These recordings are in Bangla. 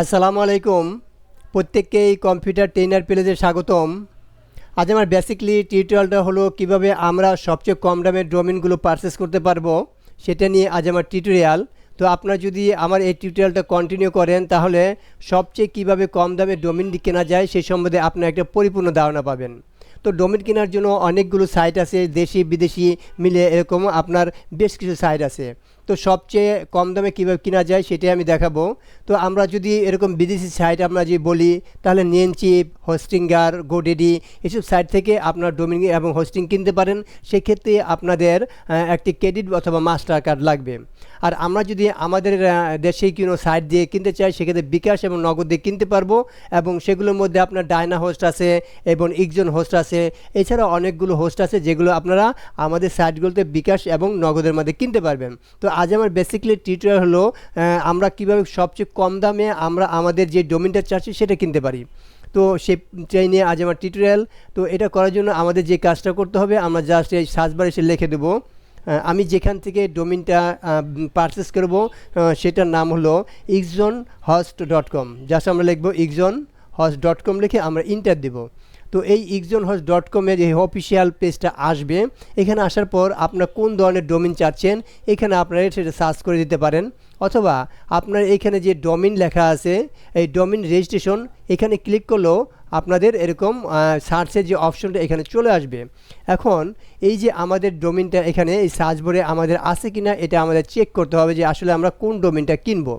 আসসালামু আলাইকুম। প্রত্যেককে এই কম্পিউটার ট্রেনার প্লেজে স্বাগতম। আজ আমার বেসিকলি টিউটোরিয়ালটা হলো কীভাবে আমরা সবচেয়ে কম দামে ডোমেনগুলো পারচেস করতে পারব, সেটা নিয়ে আজ আমার টিউটোরিয়াল তো আপনারা যদি আমার এই টিউটোরিয়ালটা কন্টিনিউ করেন, তাহলে সবচেয়ে কীভাবে কম দামে ডোমেন কেনা যায় সেই সম্বন্ধে আপনার একটা পরিপূর্ণ ধারণা পাবেন। তো ডোমেন কেনার জন্য অনেকগুলো সাইট আছে দেশি বিদেশি মিলে এরকম আপনার বেশ কিছু সাইট আছে। তো সবচেয়ে কম দামে কীভাবে কেনা যায় সেটাই আমি দেখাবো। তো আমরা যদি এরকম বিদেশি সাইট আমরা যদি বলি, তাহলে নিয়েনচিপ হোস্টিঙ্গার গোডেডি এসব সাইট থেকে আপনার ডোমেন এবং হোস্টিং কিনতে পারেন। সেক্ষেত্রে আপনাদের একটি ক্রেডিট অথবা মাস্টার কার্ড লাগবে। আর আমরা যদি আমাদের দেশেই কোনো সাইট দিয়ে কিনতে চাই, সেক্ষেত্রে বিকাশ এবং নগদ দিয়ে কিনতে পারব এবং সেগুলোর মধ্যে আপনার ডায়না হোস্ট আছে এবং ইকজন হোস্ট আছে। এছাড়া অনেকগুলো হোস্ট আছে যেগুলো আপনারা আমাদের সাইটগুলোতে বিকাশ এবং নগদের মধ্যে কিনতে পারবেন। তো আজ আমার বেসিক্যালি টিউটোরিয়াল হলো আমরা কীভাবে সবচেয়ে কম দামে আমরা আমাদের যে ডোমিনটা চাচ্ছি সেটা কিনতে পারি। তো সেই নিয়ে আজ আমার টিউটোরিয়াল তো এটা করার জন্য আমাদের যে কাজটা করতে হবে, আমরা জাস্ট এই সার্চবার এসে লিখে দেবো। আমি যেখান থেকে ডোমিনটা পারচেস করব সেটার নাম হলো Ekjon host dot com just আমরা লিখব ইকজন হস্ট ডট কম লিখে আমরা ইন্টার দেবো। তো এই ইকজন হস ডট কমের এই অফিসিয়াল পেজটা আসবে। এখানে আসার পর আপনার কোন ধরনের ডোমিন চাচ্ছেন, এখানে আপনারা সেটা সার্চ করে দিতে পারেন। অথবা আপনার এখানে যে ডোমিন লেখা আছে, এই ডোমিন রেজিস্ট্রেশন এখানে ক্লিক করলেও আপনাদের এরকম সার্চের যে অপশনটা এখানে চলে আসবে। এখন এই যে আমাদের ডোমিনটা এখানে, এই সার্চ বরে আমাদের আছে কি না এটা আমাদের চেক করতে হবে যে আসলে আমরা কোন ডোমিনটা কিনবো।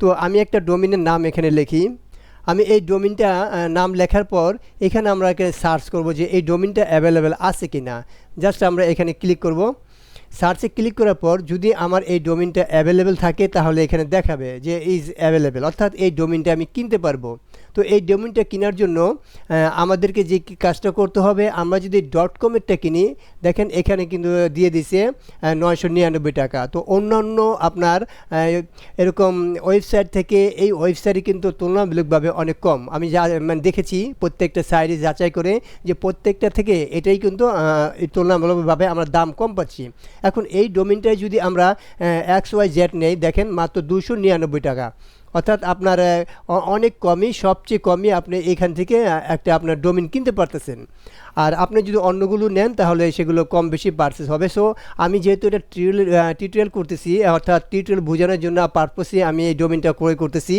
তো আমি একটা ডোমিনের নাম এখানে লিখি। আমি এই ডোমিনটা নাম লেখার পর এখানে আমরা এখানে সার্চ করব যে এই ডোমিনটা অ্যাভেলেবেল আছে কি না জাস্ট আমরা এখানে ক্লিক করব। সার্চে ক্লিক করার পর যদি আমার এই ডোমিনটা অ্যাভেলেবেল থাকে, তাহলে এখানে দেখাবে যে ইজ অ্যাভেলেবেল অর্থাৎ এই ডোমিনটা আমি কিনতে পারব। তো এই ডোমিনটা কেনার জন্য আমাদেরকে যে কাজটা করতে হবে, আমরা যদি ডট কমেরটা কিনি, দেখেন এখানে কিন্তু দিয়ে দিছে নয়শো নিরানব্বই টাকা। তো অন্যান্য আপনার এরকম ওয়েবসাইট থেকে এই ওয়েবসাইটে কিন্তু তুলনামূলকভাবে অনেক কম। আমি যা মানে দেখেছি প্রত্যেকটা সাইডে যাচাই করে যে প্রত্যেকটা থেকে এটাই কিন্তু তুলনামূলকভাবে আমরা দাম কম পাচ্ছি। এখন এই ডোমিনটায় যদি আমরা এক্স ওয়াই জেড নেই, দেখেন মাত্র দুশো নিরানব্বই টাকা। অর্থাৎ আপনার অনেক কমই, সবচেয়ে কমই আপনি এখান থেকে একটা আপনার ডোমিন কিনতে পারতেছেন। আর আপনি যদি অন্যগুলো নেন, তাহলে সেগুলো কম বেশি পারচেস হবে। সো আমি যেহেতু এটা টিউটোরিয়াল টিউটোরিয়াল করতেছি, অর্থাৎ টিউটোরিয়াল বোঝানোর জন্য পারপসে আমি এই ডোমিনটা ক্রয় করতেছি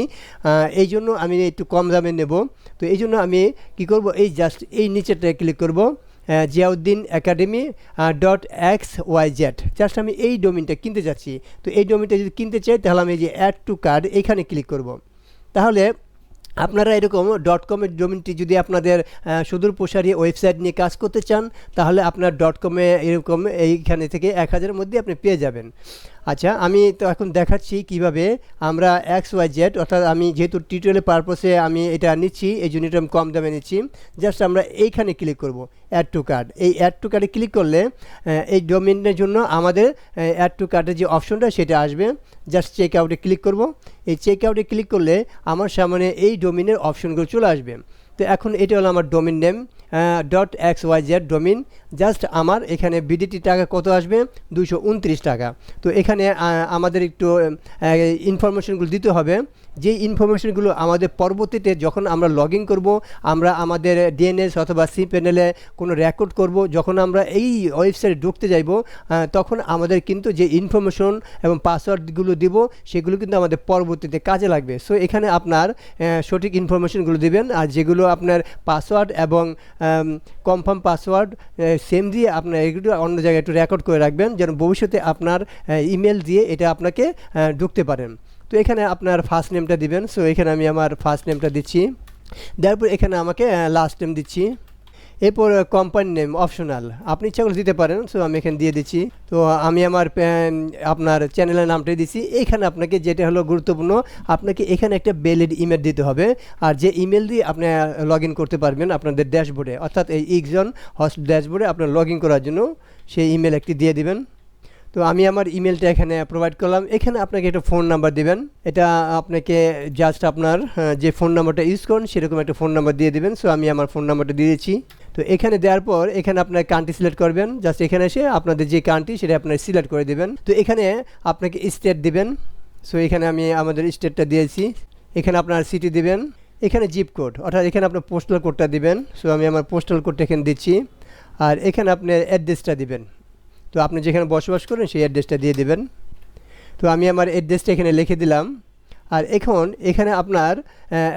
এই জন্য আমি একটু কম দামে নেব। তো এই জন্য আমি কি করব, এই জাস্ট এই নিচেটা ক্লিক করব। Ziauddin academy dot X Y Z just আমি এই ডোমিনটা কিনতে চাচ্ছি তো এই ডোমিনটা যদি কিনতে চাই, তাহলে আমি এই যে অ্যাড টু কার্ড এখানে ক্লিক করব। তাহলে আপনারা এরকম ডট কমের ডোমিনটি যদি আপনাদের সুদূর প্রসারী ওয়েবসাইট নিয়ে কাজ করতে চান, তাহলে আপনার ডট কমে এরকম এইখানে থেকে এক হাজারের মধ্যে আপনি পেয়ে যাবেন। আচ্ছা আমি তো এখন দেখাচ্ছি কীভাবে আমরা এক্স ওয়াই জেড অর্থাৎ আমি যেহেতু টিউটোরিয়ালের পারপসে আমি এটা নিচ্ছি, এই জন্য আমি কম দামে নিচ্ছি। জাস্ট আমরা এইখানে ক্লিক করব অ্যাড টু কার্ড এই অ্যাড টু কার্ডে ক্লিক করলে এই ডোমিনের জন্য আমাদের অ্যাড টু কার্ডের যে অপশনটা সেটা আসবে। জাস্ট চেক আউটে ক্লিক করব। এই চেক আউটে ক্লিক করলে আমার সামনে এই ডোমিনের অপশনগুলো চলে আসবে। তো এখন এটা হলো আমার domain name dot X Y Z domain just আমার এখানে বিডিটি টাকা কত আসবে? দুশো টাকা। তো এখানে আমাদের একটু ইনফরমেশনগুলো দিতে হবে। যে ইনফরমেশনগুলো আমাদের পরবর্তীতে যখন আমরা লগ ইন করব, আমরা আমাদের ডিএনএস অথবা সি প্যানেলে কোনো রেকর্ড করব, যখন আমরা এই ওয়েবসাইটে ঢুকতে যাইব তখন আমাদের কিন্তু যে ইনফরমেশন এবং পাসওয়ার্ডগুলো দিব, সেগুলো কিন্তু আমাদের পরবর্তীতে কাজে লাগবে। সো এখানে আপনার সঠিক ইনফরমেশনগুলো দিবেন, আর যেগুলো আপনার পাসওয়ার্ড এবং কনফার্ম পাসওয়ার্ড সেম দিয়ে আপনার এগুলো অন্য জায়গায় একটু রেকর্ড করে রাখবেন যেন ভবিষ্যতে আপনার ইমেল দিয়ে এটা আপনাকে ঢুকতে পারেন তো এখানে আপনার ফার্স্ট নেমটা দিবেন। সো এখানে আমি আমার ফার্স্ট নেমটা দিচ্ছি। তারপর এখানে আমাকে লাস্ট নেম দিচ্ছি। এরপর কোম্পানি নেম অপশনাল আপনি ইচ্ছা করে দিতে পারেন সো আমি এখানে দিয়ে দিচ্ছি। তো আমি আমার আপনার চ্যানেলের নামটাই দিচ্ছি। এখানে আপনাকে যেটা হলো গুরুত্বপূর্ণ, আপনাকে এখানে একটা বেলিড ইমেল দিতে হবে। আর যে ইমেল দিয়ে আপনি লগ ইন করতে পারবেন আপনাদের ড্যাশবোর্ডে অর্থাৎ এই ইকজন হস্ট ড্যাশবোর্ডে আপনার লগ করার জন্য, সেই ইমেল একটি দিয়ে দিবেন। তো আমি আমার ইমেলটা এখানে প্রোভাইড করলাম। এখানে আপনাকে একটা ফোন নাম্বার দিবেন। এটা আপনাকে জাস্ট আপনার যে ফোন নাম্বারটা ইউজ করেন, সেরকম একটা ফোন নাম্বার দিয়ে দিবেন। সো আমি আমার ফোন নাম্বারটা দিয়ে দিচ্ছি। তো এখানে দেওয়ার পর, এখানে আপনার কান্ট্রি সিলেক্ট করবেন। জাস্ট এখানে এসে আপনাদের যে কান্ট্রি সেটা আপনার সিলেক্ট করে দেবেন। তো এখানে আপনাকে স্টেট দিবেন। সো এখানে আমি আমাদের স্টেটটা দিয়েছি। এখানে আপনার সিটি দিবেন। এখানে জিপ কোড অর্থাৎ এখানে আপনার পোস্টাল কোডটা দিবেন। সো আমি আমার পোস্টাল কোডটা এখানে দিচ্ছি। আর এখানে আপনি অ্যাড্রেসটা দিবেন। তো আপনি যেখানে বসবাস করেন, সেই অ্যাড্রেসটা দিয়ে দেবেন। তো আমি আমার অ্যাড্রেসটা এখানে লিখে দিলাম। আর এখন এখানে আপনার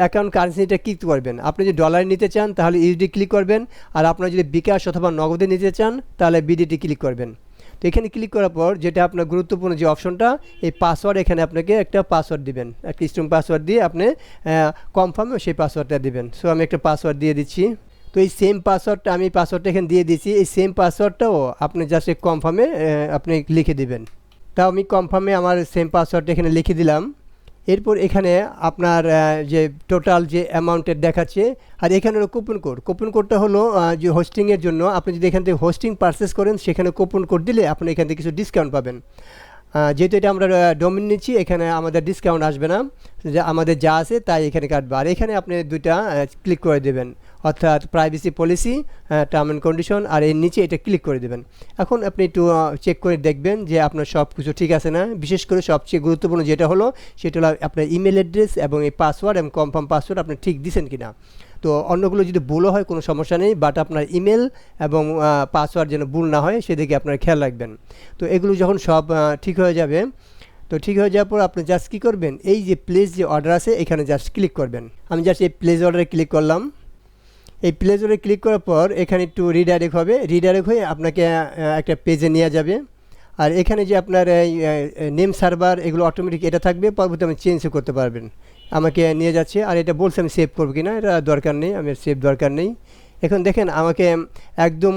অ্যাকাউন্ট কারেন্সিটা ক্লিক করবেন। আপনি যদি ডলার নিতে চান, তাহলে ইউডি ক্লিক করবেন। আর আপনার যদি বিকাশ অথবা নগদে নিতে চান, তাহলে বিডিটি ক্লিক করবেন। তো এখানে ক্লিক করার পর যেটা আপনার গুরুত্বপূর্ণ যে অপশনটা এই পাসওয়ার্ড এখানে আপনাকে একটা পাসওয়ার্ড দিবেন। একটা স্ট্রং পাসওয়ার্ড দিয়ে আপনি কনফার্মে সেই পাসওয়ার্ডটা দিবেন। সো আমি একটা পাসওয়ার্ড দিয়ে দিচ্ছি। তো এই সেম পাসওয়ার্ডটা আমি পাসওয়ার্ডটা এখানে দিয়ে দিয়েছি। এই সেম পাসওয়ার্ডটাও আপনি জাস্ট কনফার্মে আপনি লিখে দিবেন। তাও আমি কনফার্মে আমার সেম পাসওয়ার্ডটা এখানে লিখে দিলাম। এরপর এখানে আপনার যে টোটাল যে অ্যামাউন্টের দেখাচ্ছে, আর এখানে হলো কুপন কোড কুপন কোডটা হলো যে হোস্টিংয়ের জন্য আপনি যদি এখান থেকে হোস্টিং পারচেস করেন, সেখানে কুপন কোড দিলে আপনি এখান থেকে কিছু ডিসকাউন্ট পাবেন। যেহেতু এটা আমরা ডোমিন নিচ্ছি, এখানে আমাদের ডিসকাউন্ট আসবে না। যে, আমাদের যা আছে তাই এখানে কাটবে। আর এখানে আপনি দুইটা ক্লিক করে দেবেন। অর্থাৎ privacy policy term and condition আর এর নিচে এটা ক্লিক করে দেবেন। এখন আপনি একটু চেক করে দেখবেন যে আপনার সব কিছু ঠিক আছে না। বিশেষ করে সবচেয়ে গুরুত্বপূর্ণ যেটা হলো, সেটা হলো আপনার ইমেল অ্যাড্রেস এবং এই পাসওয়ার্ড এবং কনফার্ম পাসওয়ার্ড আপনি ঠিক দিচ্ছেন কি না তো অন্যগুলো যদি ভুলও হয়, কোনো সমস্যা নেই বাট আপনার ইমেল এবং পাসওয়ার্ড যেন ভুল না হয়, সেদিকে আপনার খেয়াল রাখবেন। তো এগুলো যখন সব ঠিক হয়ে যাবে, তো ঠিক হয়ে যাওয়ার পর আপনি জাস্ট কী করবেন? এই যে প্লেস যে অর্ডার আছে, এখানে জাস্ট ক্লিক করবেন। আমি জাস্ট এই প্লেস অর্ডারে ক্লিক করলাম। এই প্লেস অর্ডারে ক্লিক করার পর এখানে একটু রিডাইরেক্ট হবে। রিডাইরেক্ট হয়ে আপনাকে একটা পেজে নিয়ে যাবে। আর এখানে যে আপনার নেম সার্ভার এগুলো অটোমেটিক এটা থাকবে, পরবর্তী আপনি চেঞ্জও করতে পারবেন। আমাকে নিয়ে যাচ্ছে। আর এটা বলছে আমি সেভ করব কিনা, এটা দরকার নেই, আমি সেভ দরকার নেই। এখন দেখেন আমাকে একদম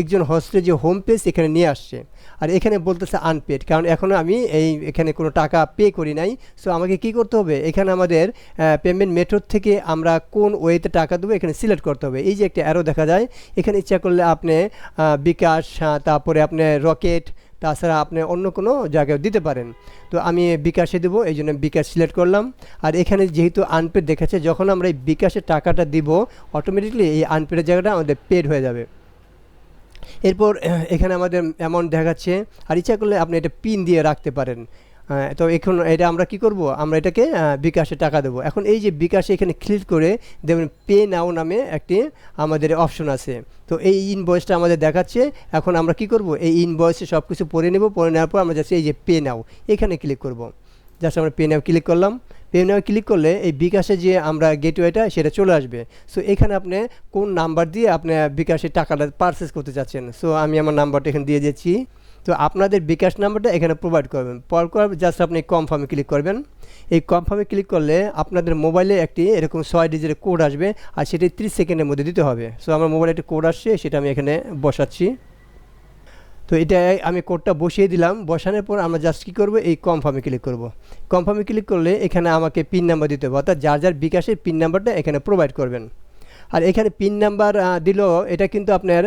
একজন হোস্টের যে হোম পেজ এখানে নিয়ে আসছে। আর এখানে বলতেছে আনপেড কারণ এখনও আমি এই, এখানে কোনো টাকা পে করি নাই। সো আমাকে কি করতে হবে? এখানে আমাদের পেমেন্ট মেথড থেকে আমরা কোন ওয়েতে টাকা দেবো এখানে সিলেক্ট করতে হবে। এই যে একটা অ্যারো দেখা যায়। এখানে ইচ্ছা করলে আপনি বিকাশ তারপরে আপনি রকেট তাছাড়া আপনি অন্য কোনো জায়গায় দিতে পারেন। তো আমি বিকাশে দেবো, এই জন্য বিকাশ সিলেক্ট করলাম। আর এখানে যেহেতু আনপেড দেখাচ্ছে, যখন আমরা এই বিকাশে টাকাটা দিব অটোমেটিকলি এই আনপেডের জায়গাটা আমাদের পেড হয়ে যাবে। এরপর এখানে আমাদের অ্যামাউন্ট দেখাচ্ছে। আর ইচ্ছা করলে আপনি এটা পিন দিয়ে রাখতে পারেন। তো এখন এটা আমরা কি করব? আমরা এটাকে বিকাশে টাকা দেবো। এখন এই যে বিকাশে এখানে ক্লিক করে দেখবেন পে নাও নামে একটি আমাদের অপশন আছে। তো এই ইনভয়েসটা আমাদের দেখাচ্ছে। এখন আমরা কি করব? এই ইনভয়েসে সব কিছু পড়ে নেব। পড়ে নেওয়ার পর আমরা যাচ্ছি এই যে পে নাও এখানে ক্লিক করব। জাস্ট আমরা পে নাও ক্লিক করলাম। পে নাও ক্লিক করলে এই বিকাশে যে আমরা গেটওয়েটা সেটা চলে আসবে। সো এখানে আপনি কোন নাম্বার দিয়ে আপনি বিকাশে টাকাটা পারচেস করতে চাচ্ছেন? সো আমি আমার নাম্বারটা এখানে দিয়ে দিচ্ছি। তো আপনাদের বিকাশ নাম্বারটা এখানে প্রোভাইড করবেন। পর করার জাস্ট আপনি কনফার্মে ক্লিক করবেন। এই কনফার্মে ক্লিক করলে আপনাদের মোবাইলে একটি এরকম ছয় ডিজিটের কোড আসবে আর সেটি ত্রিশ সেকেন্ডের মধ্যে দিতে হবে। সো আমার মোবাইলে একটি কোড আসছে, সেটা আমি এখানে বসাচ্ছি। তো এটা আমি কোডটা বসিয়ে দিলাম। বসানোর পর আমরা জাস্ট কী করব? এই কনফার্মে ক্লিক করব। কনফার্মে ক্লিক করলে এখানে আমাকে পিন নাম্বার দিতে হবে। অর্থাৎ যার যার বিকাশের পিন নাম্বারটা এখানে প্রোভাইড করবেন। আর এখানে পিন নাম্বার দিল এটা কিন্তু আপনার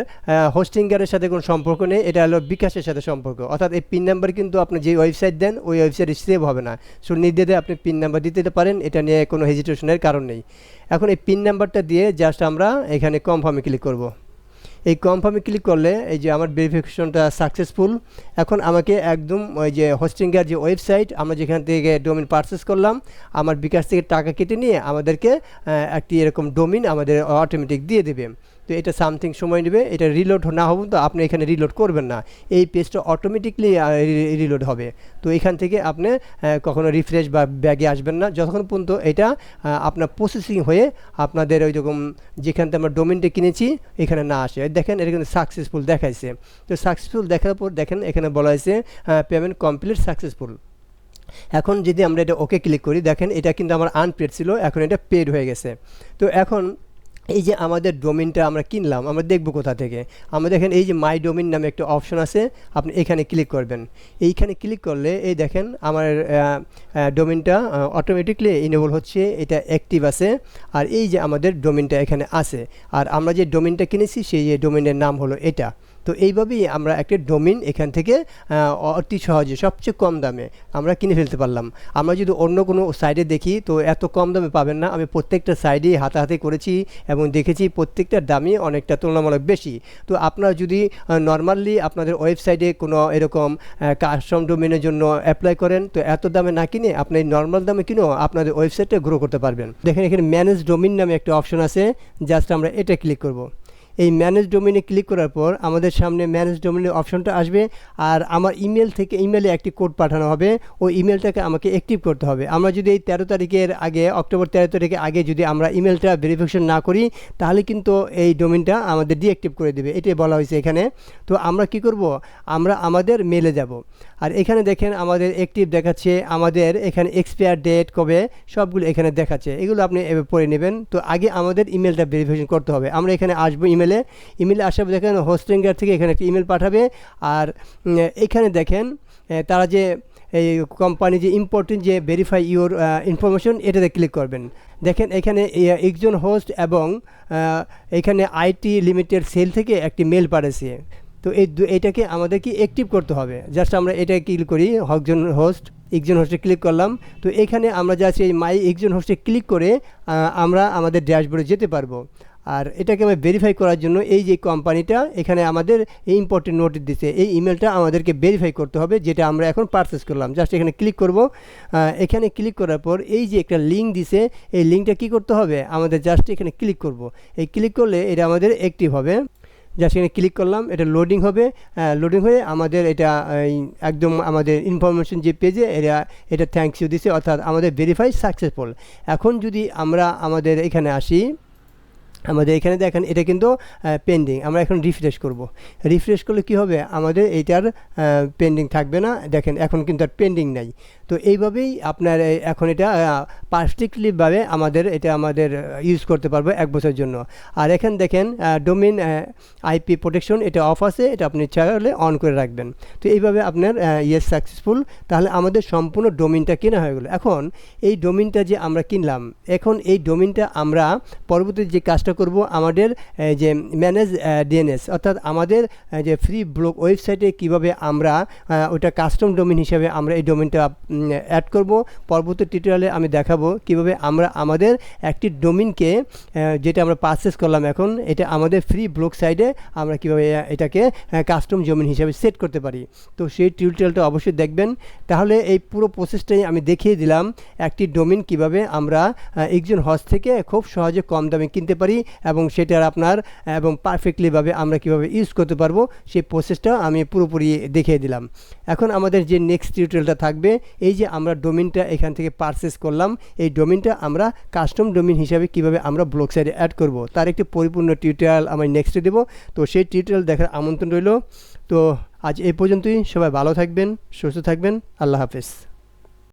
হোস্টিঙ্গারের সাথে কোনো সম্পর্ক নেই, এটা হলো বিকাশের সাথে সম্পর্ক। অর্থাৎ এই পিন নাম্বার কিন্তু আপনি যে ওয়েবসাইট দেন, ওই ওয়েবসাইটে সেভ হবে না। সো নির্দেশে আপনি পিন নাম্বার দিতে পারেন, এটা নিয়ে কোনো হেজিটেশনের কারণ নেই। এখন এই পিন নাম্বারটা দিয়ে জাস্ট আমরা এখানে কনফার্মে ক্লিক করব। এই কনফার্মে ক্লিক করলে এই যে আমার ভেরিফিকেশনটা সাকসেসফুল এখন আমাকে একদম ওই যে হোস্টিংয়ের যে ওয়েবসাইট আমরা যেখান থেকে ডোমিন পারচেস করলাম, আমার বিকাশ থেকে টাকা কেটে নিয়ে আমাদেরকে একটি এরকম ডোমিন আমাদের অটোমেটিক দিয়ে দেবে। তো এটা সামথিং সময় নেবে, এটা রিলোড না হব তো আপনি এখানে রিলোড করবেন না। এই পেজটা অটোমেটিকলি রিলোড হবে। তো এখান থেকে আপনি কখনো রিফ্রেশ বা ব্যাগে আসবেন না। যতক্ষণ পর্যন্ত এটা আপনার প্রসেসিং হয়ে আপনাদের ওই রকম যেখান থেকে আমরা ডোমেনটা কিনেছি, এখানে না আসে। দেখেন এটা কিন্তু সাকসেসফুল দেখাইছে। তো সাকসেসফুল দেখার পর দেখেন এখানে বলা হয়েছে পেমেন্ট কমপ্লিট সাকসেসফুল এখন যদি আমরা এটা ওকে ক্লিক করি, দেখেন এটা কিন্তু আমার আনপেড ছিল, এখন এটা পেড হয়ে গেছে। তো এখন এই যে আমাদের ডোমিনটা আমরা কিনলাম, আমরা দেখব কোথা থেকে। আমাদের এখানে এই যে মাই ডোমিন নামে একটা অপশন আছে, আপনি এখানে ক্লিক করবেন। এইখানে ক্লিক করলে এই দেখেন আমার ডোমিনটা অটোমেটিকলি ইনেবল হচ্ছে, এটা অ্যাক্টিভ আছে, আর এই যে আমাদের ডোমিনটা এখানে আছে। আর আমরা যে ডোমিনটা কিনেছি, সেই যে ডোমিনের নাম হলো এটা। তো এইভাবেই আমরা একটা ডোমিন এখান থেকে অতি সহজে, সবচেয়ে কম দামে আমরা কিনে ফেলতে পারলাম। আমরা যদি অন্য কোনো সাইডে দেখি, তো এত কম দামে পাবেন না। আমি প্রত্যেকটা সাইডেই হাতাহাতি করেছি এবং দেখেছি প্রত্যেকটার দামই অনেকটা তুলনামূলক বেশি। তো আপনারা যদি নর্মালি আপনাদের ওয়েবসাইটে কোনো এরকম কাস্টম ডোমেনের জন্য অ্যাপ্লাই করেন, তো এত দামে না কিনে আপনি নর্মাল দামে কিনেও আপনাদের ওয়েবসাইটটা গ্রো করতে পারবেন। দেখেন এখানে ম্যানেজ ডোমিন নামে একটা অপশন আছে। জাস্ট আমরা এটা ক্লিক করব। এই ম্যানেজ ডোমিনে ক্লিক করার পর আমাদের সামনে ম্যানেজ ডোমিনের অপশনটা আসবে আর আমার ইমেল থেকে ইমেলে একটি কোড পাঠানো হবে। ওই ইমেলটাকে আমাকে অ্যাক্টিভ করতে হবে। আমরা যদি এই তেরো তারিখের আগে, অক্টোবর তেরো তারিখের আগে যদি আমরা ইমেলটা ভেরিফিকেশন না করি, তাহলে কিন্তু এই ডোমিনটা আমাদের ডিঅ্যাক্টিভ করে দেবে। এটাই বলা হয়েছে এখানে। তো আমরা কি করব? আমরা আমাদের মেলে যাব। আর এখানে দেখেন আমাদের অ্যাক্টিভ দেখাচ্ছে, আমাদের এখানে এক্সপায়ার ডেট কবে, সবগুলো এখানে দেখাচ্ছে। এগুলো আপনি পড়ে নেবেন। তো আগে আমাদের ইমেলটা ভেরিফিকেশন করতে হবে। আমরা এখানে আসব ইমেলে ইমেলে আসার পর দেখেন হোস্টিংয়ার থেকে এখানে একটা ইমেল পাঠাবে। আর এখানে দেখেন তারা যে, এই কোম্পানি যে ইম্পর্টেন্ট যে ভেরিফাই ইউর ইনফরমেশন এটাতে ক্লিক করবেন। দেখেন এখানে একজন হোস্ট এবং এখানে আইটি লিমিটেড সেল থেকে একটি মেল পাঠিয়েছে তো এই এটাকে আমাদের কি অ্যাক্টিভ করতে হবে। জাস্ট আমরা এটা ক্লিক করি, হকজন হোস্ট একজন হোস্টে ক্লিক করলাম। তো এখানে আমরা জাস্ট এই মাই একজন হোস্টে ক্লিক করে আমরা আমাদের ড্যাশবোর্ডে যেতে পারব। আর এটাকে আমি ভেরিফাই করার জন্য এই যে কোম্পানিটা এখানে আমাদের এই ইম্পর্টেন্ট নোটিস দিচ্ছে এই ইমেলটা আমাদেরকে ভেরিফাই করতে হবে, যেটা আমরা এখন পারচেস করলাম। জাস্ট এখানে ক্লিক করব। এখানে ক্লিক করার পর এই যে একটা লিঙ্ক দিছে, এই লিঙ্কটা কি করতে হবে? আমাদের জাস্ট এখানে ক্লিক করব। এই ক্লিক করলে এটা আমাদের অ্যাক্টিভ হবে। জাস্ট এখানে ক্লিক করলাম, এটা লোডিং হবে। লোডিং হয়ে আমাদের এটা একদম আমাদের ইনফরমেশন যে পেজে এটা এটা থ্যাংকস ইউ দিছে, অর্থাৎ আমাদের ভেরিফাই সাকসেসফুল এখন যদি আমরা আমাদের এখানে আসি, আমাদের এখানে দেখেন, এটা কিন্তু পেন্ডিং আমরা এখন রিফ্রেশ করব। রিফ্রেশ করলে কি হবে? আমাদের এইটার পেন্ডিং থাকবে না। দেখেন, এখন কিন্তু আর পেন্ডিং নাই। তো এইভাবেই আপনার এখন এটা পার্সিকলিভাবে আমাদের, এটা আমাদের ইউজ করতে পারব এক বছরের জন্য। আর এখানে দেখেন ডোমিন আইপি প্রোটেকশন এটা অফ আছে, এটা আপনি চাইলে অন করে রাখবেন। তো এইভাবে আপনার ইয়েস সাকসেসফুল তাহলে আমাদের সম্পূর্ণ ডোমিনটা কেনা হয়ে গেলো। এখন এই ডোমিনটা যে আমরা কিনলাম, এখন এই ডোমিনটা আমরা পরবর্তী যে কাজটা করব, আমাদের যে ম্যানেজ ডিএনএস অর্থাৎ আমাদের যে ফ্রি ব্লগ ওয়েবসাইটে কীভাবে আমরা ওটা কাস্টম ডোমিন হিসেবে আমরা এই ডোমিনটা অ্যাড করব। পরবর্তী টিউটোরিয়ালে আমি দেখাবো কীভাবে আমরা আমাদের একটি ডোমিনকে যেটা আমরা পারচেস করলাম এখন, এটা আমাদের ফ্রি ব্লগ সাইডে আমরা কীভাবে এটাকে কাস্টম জমিন হিসাবে সেট করতে পারি। তো সেই টিউটোরিয়ালটা অবশ্যই দেখবেন। তাহলে এই পুরো প্রসেসটাই আমি দেখিয়ে দিলাম একটি ডোমিন কীভাবে আমরা একজন হজ থেকে খুব সহজে কম দামে কিনতে পারি এবং সেটার আপনার, এবং পারফেক্টলিভাবে আমরা কীভাবে ইউজ করতে পারব, সেই প্রসেসটা আমি পুরোপুরি দেখিয়ে দিলাম। এখন আমাদের যে নেক্সট টিউটোরিয়ালটা থাকবে এই যে আমরা ডোমিনটা এখান থেকে পারচেস করলাম, এই ডোমিনটা আমরা কাস্টম ডোমিন হিসাবে কীভাবে আমরা ব্লক সাইডে অ্যাড করব? তার একটি পরিপূর্ণ টিউটোরিয়াল আমি নেক্সটে দেবো। তো সেই টিউটোরিয়াল দেখার আমন্ত্রণ রইল। তো আজ এই পর্যন্তই। সবাই ভালো থাকবেন, সুস্থ থাকবেন। আল্লাহ হাফেজ।